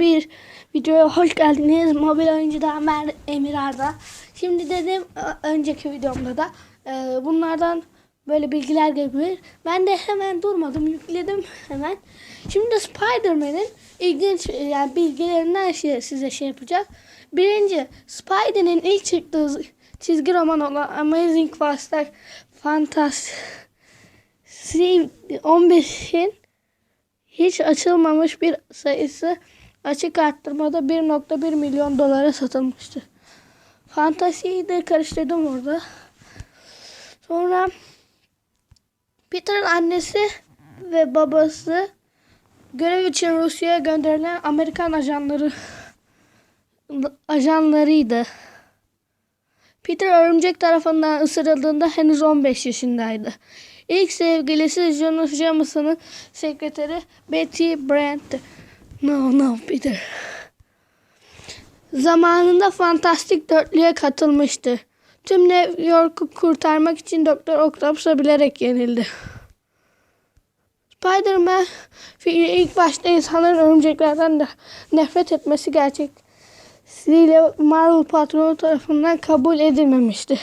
bir videoya hoş geldiniz. Mobil oyuncuda ben Emir Arda. Şimdi dedim önceki videomda da e, bunlardan böyle bilgiler gelebilir. Ben de hemen durmadım yükledim hemen. Şimdi Spider-Man'in ilginç e, yani bilgilerinden şey, size şey yapacak. Birinci Spider'in ilk çıktığı çizgi roman olan Amazing Fantastic Fantastic 15'in hiç açılmamış bir sayısı açık arttırmada 1.1 milyon dolara satılmıştı. Fantasiyi de karıştırdım orada. Sonra Peter'ın annesi ve babası görev için Rusya'ya gönderilen Amerikan ajanları ajanlarıydı. Peter örümcek tarafından ısırıldığında henüz 15 yaşındaydı. İlk sevgilisi Jonas Jameson'ın sekreteri Betty Brant. No no Peter. Zamanında Fantastik Dörtlü'ye katılmıştı. Tüm New York'u kurtarmak için Doktor Octopus'a bilerek yenildi. Spider-Man ilk başta insanların örümceklerden de nefret etmesi gerçekliğiyle Marvel patronu tarafından kabul edilmemişti.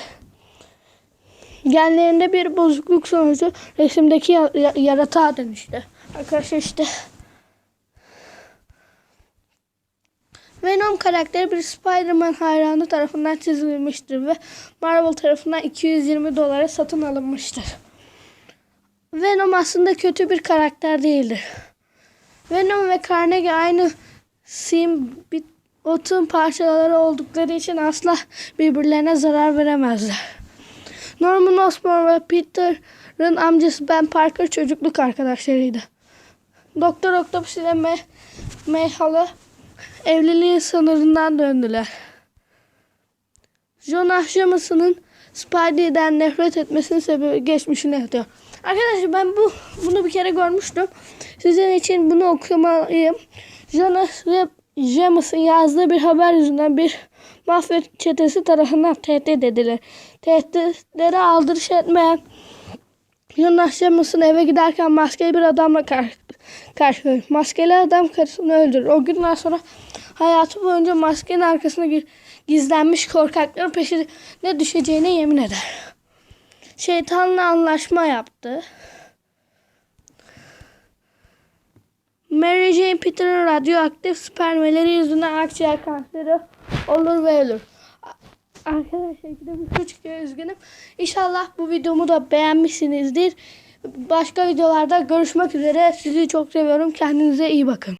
Genlerinde bir bozukluk sonucu resimdeki ya- ya- yaratığa dönüştü. Arkadaşlar işte Venom karakteri bir Spider-Man hayranı tarafından çizilmiştir ve Marvel tarafından 220 dolara satın alınmıştır. Venom aslında kötü bir karakter değildir. Venom ve Carnage aynı simbiyotun parçaları oldukları için asla birbirlerine zarar veremezler. Norman Osborn ve Peter'ın amcası Ben Parker çocukluk arkadaşlarıydı. Doktor Octopus ile May, May Hala evliliğin sınırından döndüler. Jonah Jameson'ın Spidey'den nefret etmesinin sebebi geçmişini atıyor. Arkadaşlar ben bu bunu bir kere görmüştüm. Sizin için bunu okumalıyım. Jonas ve Jameson yazdığı bir haber yüzünden bir mafya çetesi tarafından tehdit edilir. Tehditlere aldırış etmeyen Jonas Jameson eve giderken maskeli bir adamla kar karşılaşır. Maskeli adam karısını öldürür. O günden sonra hayatı boyunca maskenin arkasına gi- gizlenmiş korkakların peşine düşeceğine yemin eder. Şeytanla anlaşma yaptı. Mary Jane Peter'ın radyoaktif spermeleri yüzünden akciğer kanseri olur ve ölür. Arkadaşlar bir de bu küçük üzgünüm. İnşallah bu videomu da beğenmişsinizdir. Başka videolarda görüşmek üzere. Sizi çok seviyorum. Kendinize iyi bakın.